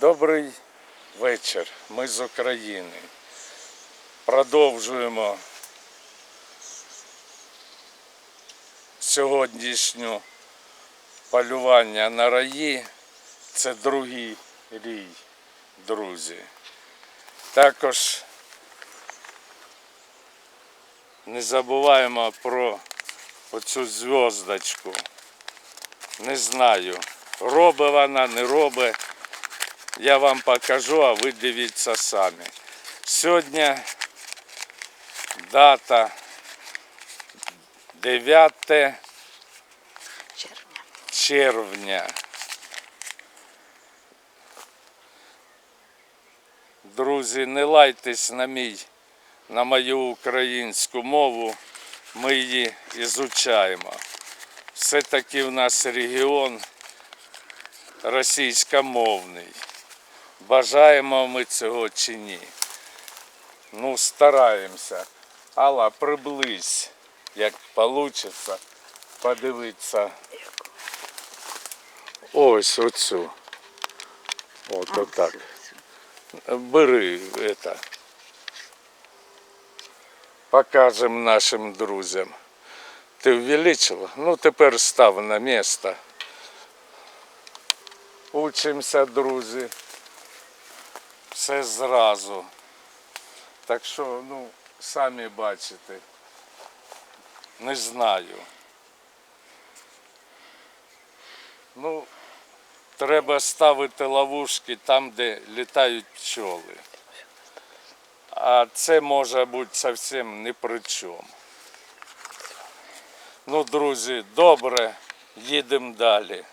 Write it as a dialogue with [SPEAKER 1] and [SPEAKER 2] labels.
[SPEAKER 1] Добрий вечір. Ми з України. Продовжуємо сьогоднішню полювання на раї. Це другий рій, друзі. Також не забуваємо про оцю зв'язочку. Не знаю, робить вона, не робить. Я вам покажу, а ви дивіться самі. Сьогодні дата 9
[SPEAKER 2] червня.
[SPEAKER 1] червня. Друзі, не лайтесь на мій, на мою українську мову. Ми її ізучаємо. Все-таки в нас регіон російськомовний. Бажаємо ми цього чи ні. Ну, стараємося. Алла, приблизь, як вийде, подивитися. Ось оцю. От отак. Бери это. Покажемо нашим друзям. Ти увеличила? Ну, тепер став на місце. Учимося, друзі. Все зразу. Так що, ну, самі бачите. Не знаю. Ну, треба ставити ловушки там, де літають пчоли. А це може бути зовсім ні при чому. Ну, друзі, добре, їдемо далі.